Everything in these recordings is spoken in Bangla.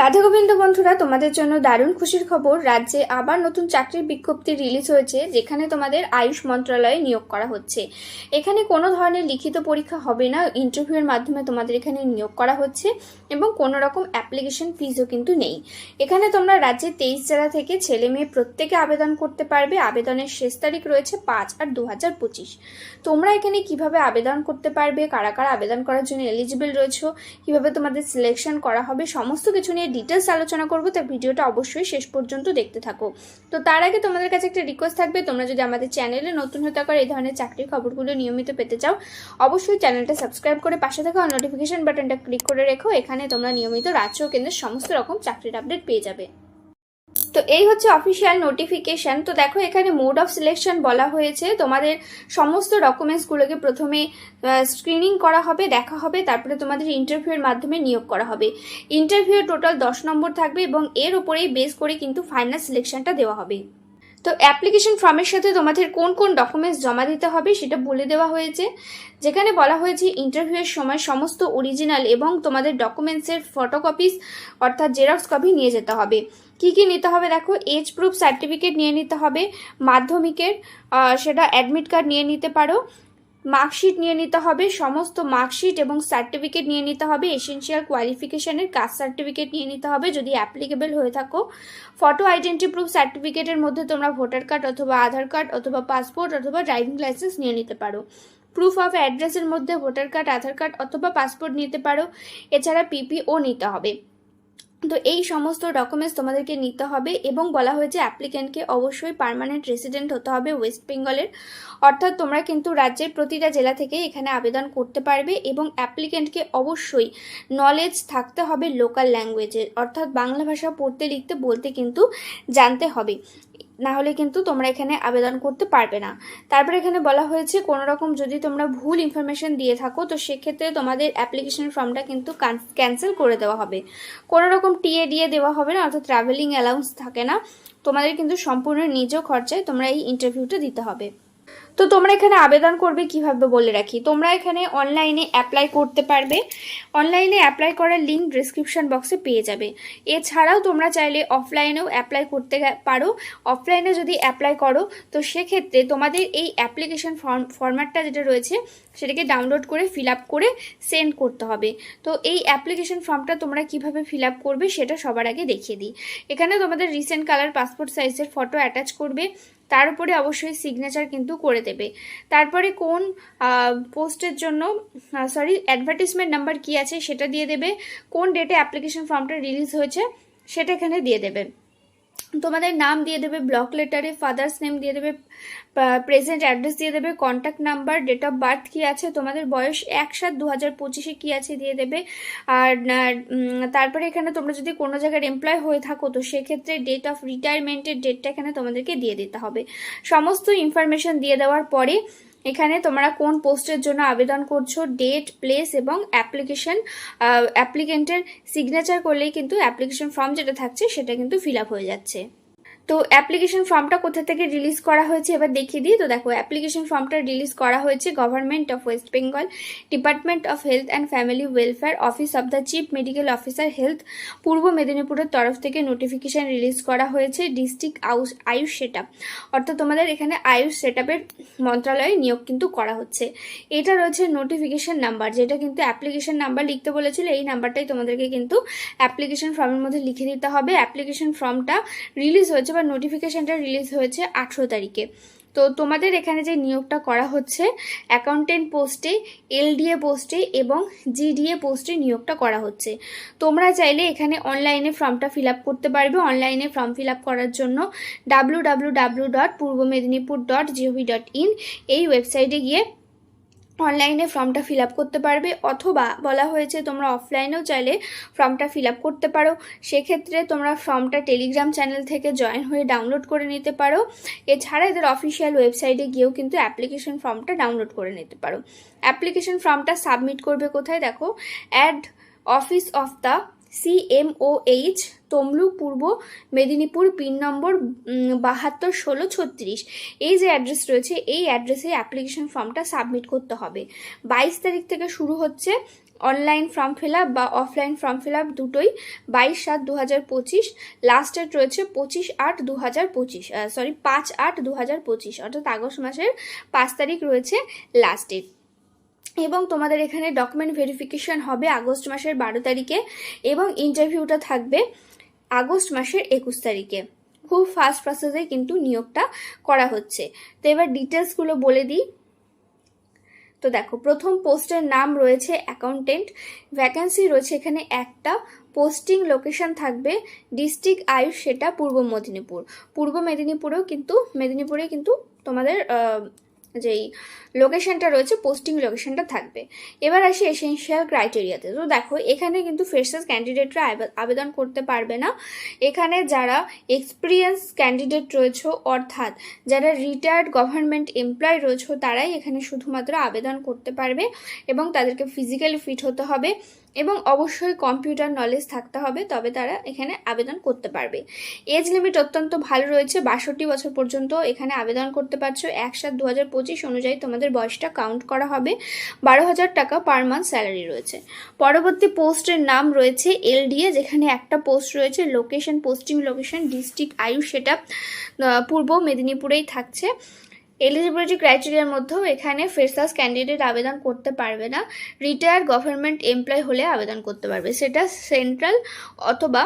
রাধা গোবিন্দ বন্ধুরা, তোমাদের জন্য দারুণ খুশির খবর। রাজ্যে আবার নতুন চাকরির বিজ্ঞপ্তি রিলিজ হয়েছে, যেখানে তোমাদের আয়ুষ মন্ত্রণালয়ে নিয়োগ করা হচ্ছে। এখানে কোনো ধরনের লিখিত পরীক্ষা হবে না ইন্টারভিউয়ের মাধ্যমে তোমাদের এখানে নিয়োগ করা হচ্ছে এবং কোনো রকম অ্যাপ্লিকেশন ফিজও কিন্তু নেই। এখানে তোমরা রাজ্যের তেইশ জেলা থেকে ছেলে মেয়ে প্রত্যেকে আবেদন করতে পারবে। আবেদনের শেষ তারিখ রয়েছে পাঁচ আর দু হাজার পঁচিশ। তোমরা এখানে কীভাবে আবেদন করতে পারবে, কারা কারা আবেদন করার জন্য এলিজিবল রয়েছে, কীভাবে তোমাদের সিলেকশন করা হবে, সমস্ত কিছু নিয়ে ডিটেলস আলোচনা করব তাই ভিডিওটা অবশ্যই শেষ পর্যন্ত দেখতে থাকো। তো তার আগে তোমাদের কাছে একটা রিকোয়েস্ট থাকবে, তোমরা যদি আমাদের চ্যানেলে নতুন হতে পারো এই ধরনের চাকরির খবরগুলো নিয়মিত পেতে চাও, অবশ্যই চ্যানেলটা সাবস্ক্রাইব করে পাশে থাকা নোটিফিকেশন বাটনটা ক্লিক করে রেখো, এখানে তোমরা নিয়মিত রাজ্য কেন্দ্রের সমস্ত রকম চাকরির আপডেট পেয়ে যাবে। তো এই হচ্ছে অফিসিয়াল নোটিফিকেশন তো দেখো, এখানে মোড অফ সিলেকশন বলা হয়েছে। তোমাদের সমস্ত ডকুমেন্টসগুলোকে প্রথমে স্ক্রিনিং করা হবে, দেখা হবে, তারপরে তোমাদের ইন্টারভিউয়ের মাধ্যমে নিয়োগ করা হবে। ইন্টারভিউ টোটাল দশ নম্বর থাকবে এবং এর উপরেই বেস করে কিন্তু ফাইনাল সিলেকশনটা দেওয়া হবে। তো অ্যাপ্লিকেশন ফর্মের সাথে তোমাদের কোন কোন ডকুমেন্টস জমা দিতে হবে সেটা বলে দেওয়া হয়েছে। যেখানে বলা হয়েছে ইন্টারভিউয়ের সময় সমস্ত অরিজিনাল এবং তোমাদের ডকুমেন্টসের ফটোকপিস অর্থাৎ জেরক্স কপি নিয়ে যেতে হবে। কি কি নিতে হবে? দেখো এজ প্রুফ সার্টিফিকেট নিয়ে নিতে হবে, মাধ্যমিকের সেটা অ্যাডমিট কার্ড নিয়ে নিতে পারো মার্কশিট নিয়ে নিতে হবে, সমস্ত মার্কশিট এবং সার্টিফিকেট নিয়ে নিতে হবে এসেনশিয়াল কোয়ালিফিকেশনের কাস্ট সার্টিফিকেট নিয়ে নিতে হবে, যদি অ্যাপ্লিকেবল হয়ে থাকো। ফটো আইডেন্টি প্রুফ সার্টিফিকেটের মধ্যে তোমরা ভোটার কার্ড অথবা আধার কার্ড অথবা পাসপোর্ট অথবা ড্রাইভিং লাইসেন্স নিয়ে নিতে পারো। প্রুফ অফ অ্যাড্রেসের মধ্যে ভোটার কার্ড আধার কার্ড অথবা পাসপোর্ট নিতে পারো। এছাড়া পিপিও নিতে হবে। তো এই সমস্ত ডকুমেন্টস তোমাদেরকে নিতে হবে এবং বলা হয়েছে অ্যাপ্লিক্যান্টকে অবশ্যই পারমানেন্ট রেসিডেন্ট হতে হবে ওয়েস্ট বেঙ্গলের অর্থাৎ তোমরা কিন্তু রাজ্যের প্রতিটা জেলা থেকে এখানে আবেদন করতে পারবে এবং অ্যাপ্লিক্যান্টকে অবশ্যই নলেজ থাকতে হবে লোকাল ল্যাঙ্গুয়েজের অর্থাৎ বাংলা ভাষা পড়তে, লিখতে, বলতে কিন্তু জানতে হবে। না হলে কিন্তু তোমরা এখানে আবেদন করতে পারবে না। তারপর এখানে বলা হয়েছে কোনো রকম যদি তোমরা ভুল ইনফরমেশন দিয়ে থাকো, তো সেক্ষেত্রে তোমাদের অ্যাপ্লিকেশন ফর্মটা কিন্তু ক্যান্সেল করে দেওয়া হবে। কোনো রকম টিএ দিয়ে দেওয়া হবে না, অর্থাৎ ট্রাভেলিং অ্যালাউন্স থাকে না। তোমাদের কিন্তু সম্পূর্ণ নিজ খরচায় তোমরা এই ইন্টারভিউটা দিতে হবে। তো তোমরা এখানে আবেদন করবে কীভাবে বলে রাখি? তোমরা এখানে অনলাইনে অ্যাপ্লাই করতে পারবে। অনলাইনে অ্যাপ্লাই করার লিঙ্ক ডিসক্রিপশন বক্সে পেয়ে যাবে। এছাড়াও তোমরা চাইলে অফলাইনেও অ্যাপ্লাই করতে পারো। অফলাইনে যদি অ্যাপ্লাই করো, তো সেক্ষেত্রে তোমাদের এই অ্যাপ্লিকেশন ফর্ম ফর্ম্যাটটা যেটা রয়েছে, সেটাকে ডাউনলোড করে ফিল আপ করে সেন্ড করতে হবে। তো এই অ্যাপ্লিকেশন ফর্মটা তোমরা কীভাবে ফিল আপ করবে, সেটা সবার আগে দেখিয়ে দিই। এখানে তোমাদের রিসেন্ট কালার পাসপোর্ট সাইজের ফটো অ্যাটাচ করবে। তার উপরে অবশ্যই সিগনেচার কিন্তু করে দেবে। তারপরে কোন পোস্টের জন্য সরি অ্যাডভার্টিসমেন্ট নাম্বার কি আছে সেটা দিয়ে দেবে, কোন ডেটে অ্যাপ্লিকেশন ফর্মটা রিলিজ হয়েছে সেটা এখানে দিয়ে দেবে। তোমাদের নাম দিয়ে দেবে ব্লক লেটারে ফাদার্স নেম দিয়ে দেবে প্রেজেন্ট অ্যাড্রেস দিয়ে দেবে contact number date of birth কী আছে, তোমাদের বয়স এক সাত দু হাজার পঁচিশে কী আছে দিয়ে দেবে। আর তারপরে এখানে তোমরা যদি কোনো জায়গার এমপ্লয় হয়ে থাকো, তো সেক্ষেত্রে ডেট অফ রিটায়ারমেন্টের ডেটটা এখানে তোমাদেরকে দিয়ে দিতে হবে। সমস্ত ইনফরমেশন দিয়ে দেওয়ার পরে এখানে তোমরা কোন পোস্টের জন্য আবেদন করছ ডেট প্লেস এবং অ্যাপ্লিকেশন অ্যাপ্লিকেন্টের সিগনেচার করলেই কিন্তু অ্যাপ্লিকেশন ফর্ম যেটা থাকছে সেটা কিন্তু ফিল হয়ে যাচ্ছে। তো অ্যাপ্লিকেশন ফর্মটা কোথা থেকে রিলিজ করা হয়েছে এবার দেখিয়ে দিই। তো দেখো অ্যাপ্লিকেশন ফর্মটা রিলিজ করা হয়েছে government of West Bengal department of health and family welfare office of the chief medical officer health Purba মেদিনীপুরের তরফ থেকে নোটিফিকেশন রিলিজ করা হয়েছে ডিস্ট্রিক্ট আউস আয়ুষ সেট অর্থাৎ তোমাদের এখানে আয়ুষ সেট মন্ত্রণালয়ে নিয়োগ কিন্তু করা হচ্ছে। এটা রয়েছে নোটিফিকেশন নাম্বার যেটা কিন্তু অ্যাপ্লিকেশান নাম্বার লিখতে বলেছিল। এই নাম্বারটাই তোমাদেরকে কিন্তু অ্যাপ্লিকেশন ফর্মের মধ্যে লিখে দিতে হবে। অ্যাপ্লিকেশান ফর্মটা রিলিজ হয়েছে বা নোটিফিকেশনটা রিলিজ হয়েছে আঠেরো তারিখে। তো তোমাদের এখানে যে নিয়োগটা করা হচ্ছে অ্যাকাউন্টেন্ট পোস্টে এলডিএ পোস্টে এবং জিডিএ পোস্টে নিয়োগটা করা হচ্ছে। তোমরা চাইলে এখানে অনলাইনে ফর্মটা ফিল করতে পারবে। অনলাইনে ফর্ম ফিল করার জন্য W W W dot Purba Medinipur dot GOV dot in এই ওয়েবসাইটে গিয়ে অনলাইনে ফর্মটা ফিল আপ করতে পারবে, অথবা বলা হয়েছে তোমরা অফলাইনেও চাইলে ফর্মটা ফিল আপ করতে পারো। সেক্ষেত্রে তোমরা ফর্মটা টেলিগ্রাম চ্যানেল থেকে জয়েন হয়ে ডাউনলোড করে নিতে পারো। এছাড়া এদের অফিসিয়াল ওয়েবসাইটে গিয়েও কিন্তু অ্যাপ্লিকেশন ফর্মটা ডাউনলোড করে নিতে পারো। অ্যাপ্লিকেশন ফর্মটা সাবমিট করবে কোথায়? দেখো add office of the CMOH Tamluk Purba Medinipur, pin নম্বর বাহাত্তর, ষোলো, ছত্রিশ। এই যে অ্যাড্রেস রয়েছে, এই অ্যাড্রেসে অ্যাপ্লিকেশন ফর্মটা সাবমিট করতে হবে। বাইশ তারিখ থেকে শুরু হচ্ছে অনলাইন ফর্ম ফিল আপ বা অফলাইন ফর্ম ফিল আপ দুটোই, বাইশ সাত দু হাজার পঁচিশ। লাস্ট ডেট রয়েছে পঁচিশ আট দু হাজার পঁচিশ সরি পাঁচ আট দু হাজার পঁচিশ, অর্থাৎ আগস্ট মাসের পাঁচ তারিখ রয়েছে লাস্ট ডেট এবং তোমাদের এখানে ডকুমেন্ট ভেরিফিকেশন হবে আগস্ট মাসের বারো তারিখে এবং ইন্টারভিউটা থাকবে আগস্ট মাসের একুশ তারিখে। খুব ফাস্ট প্রসেসে কিন্তু নিয়োগটা করা হচ্ছে। তো এবার ডিটেলসগুলো বলে দিই। তো দেখো, প্রথম পোস্টের নাম রয়েছে অ্যাকাউন্টেন্ট ভ্যাকেন্সি রয়েছে এখানে একটা। পোস্টিং লোকেশন থাকবে ডিস্ট্রিক্ট আয়ুষ, সেটা পূর্ব মেদিনীপুর। পূর্ব মেদিনীপুরেও কিন্তু, মেদিনীপুরে কিন্তু তোমাদের যেই লোকেশনটা রয়েছে পোস্টিং লোকেশনটা থাকবে। এবার আসি এসেনশিয়াল ক্রাইটেরিয়াতে তো দেখো, এখানে কিন্তু ফ্রেশার্স ক্যান্ডিডেটরা আবেদন করতে পারবে না। এখানে যারা এক্সপিরিয়েন্স ক্যান্ডিডেট রয়েছে, অর্থাৎ যারা রিটায়ার্ড গভর্নমেন্ট এমপ্লয় রয়েছে, তারাই এখানে শুধুমাত্র আবেদন করতে পারবে এবং তাদেরকে ফিজিক্যালি ফিট হতে হবে। এবং অবশ্যই কম্পিউটার নলেজ থাকতে হবে, তবে তারা এখানে আবেদন করতে পারবে। এজ লিমিট অত্যন্ত ভালো রয়েছে, বাষট্টি বছর পর্যন্ত এখানে আবেদন করতে পারছ। এক সাত দু হাজার পঁচিশ অনুযায়ী তোমাদের বয়সটা কাউন্ট করা হবে। বারো হাজার টাকা পার মান্থ স্যালারি রয়েছে। পরবর্তী পোস্টের নাম রয়েছে এলডিএ যেখানে একটা পোস্ট রয়েছে লোকেশন পোস্টিং লোকেশন ডিস্ট্রিক্ট আয়ু, সেটা পূর্ব মেদিনীপুরেই থাকছে। এলিজিবিলিটি ক্রাইটেরিয়ার মধ্যেও এখানে ফ্রেশার্স ক্যান্ডিডেট আবেদন করতে পারবে না। রিটায়ার গভর্নমেন্ট এমপ্লয় হলে আবেদন করতে পারবে। সেটা সেন্ট্রাল অথবা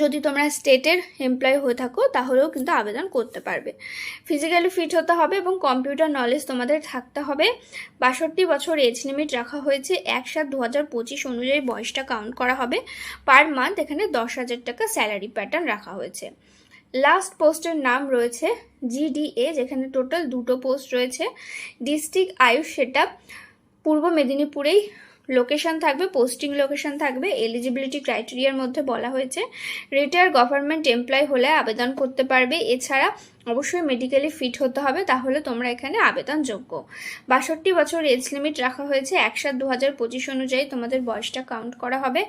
যদি তোমরা স্টেটের এমপ্লয় হয়ে থাকো, তাহলেও কিন্তু আবেদন করতে পারবে। ফিজিক্যালি ফিট হতে হবে এবং কম্পিউটার নলেজ তোমাদের থাকতে হবে। বাষট্টি বছর এজ লিমিট রাখা হয়েছে। এক সাত দু হাজার পঁচিশ অনুযায়ী বয়সটা কাউন্ট করা হবে। পার মান্থ এখানে দশ হাজার টাকা স্যালারি প্যাটার্ন রাখা হয়েছে। লাস্ট পোস্টের নাম রয়েছে জিডিএ যেখানে টোটাল দুটো পোস্ট রয়েছে। ডিস্ট্রিক্ট আয়ুষ সেটা পূর্ব মেদিনীপুরেই লোকেশন থাকবে পোস্টিং লোকেশন থাকবে এলিজিবিলিটি ক্রাইটেরিয়ার মধ্যে বলা হয়েছে। রিটায়ার গভর্নমেন্ট এমপ্লয় হলে আবেদন করতে পারবে। এছাড়া অবশ্যই মেডিকেলি ফিট হতে হবে, তাহলে তোমরা এখানে আবেদনযোগ্য। বাষট্টি বছর এজ লিমিট রাখা হয়েছে এক সাত দু হাজার পঁচিশ অনুযায়ী তোমাদের বয়সটা কাউন্ট করা হবে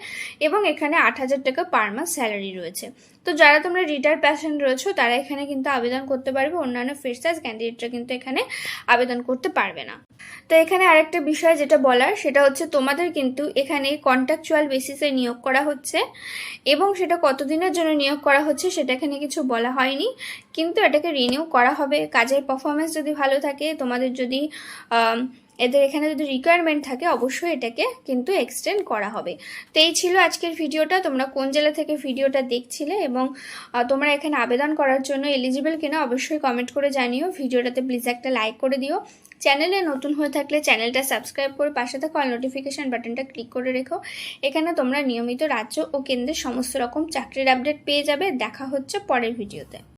এবং এখানে আট হাজার টাকা পার মাস স্যালারি রয়েছে। তো যারা তোমরা রিটায়ার প্যাসেন্ট রয়েছো, তারা এখানে কিন্তু আবেদন করতে পারবে, অন্যান্য ফ্রেশার্স ক্যান্ডিডেটরা কিন্তু এখানে আবেদন করতে পারবে না। তো এখানে আরেকটা বিষয় যেটা বলার, সেটা হচ্ছে তোমাদের কিন্তু এখানে কন্ট্রাকচুয়াল বেসিসে নিয়োগ করা হচ্ছে এবং সেটা কতদিনের জন্য নিয়োগ করা হচ্ছে, সেটা এখানে কিছু বলা হয়নি। কিন্তু এটাকে রিনিউ করা হবে। কাজের পারফরমেন্স যদি ভালো থাকে, তোমাদের যদি এদের এখানে যদি রিকোয়ারমেন্ট থাকে, অবশ্যই এটাকে কিন্তু এক্সটেন্ড করা হবে। তো এই ছিল আজকের ভিডিওটা। তোমরা কোন জেলা থেকে ভিডিওটা দেখছিলে এবং তোমরা এখানে আবেদন করার জন্য এলিজিবল কিনা অবশ্যই কমেন্ট করে জানিও। ভিডিওটাতে প্লিজ একটা লাইক করে দিও। চ্যানেলে নতুন হয়ে থাকলে চ্যানেলটা সাবস্ক্রাইব করে পাশে থাকা অল নোটিফিকেশান বাটনটা ক্লিক করে রেখো। এখানে তোমরা নিয়মিত রাজ্য ও কেন্দ্রের সমস্ত রকম চাকরির আপডেট পেয়ে যাবে। দেখা হচ্ছে পরের ভিডিওতে।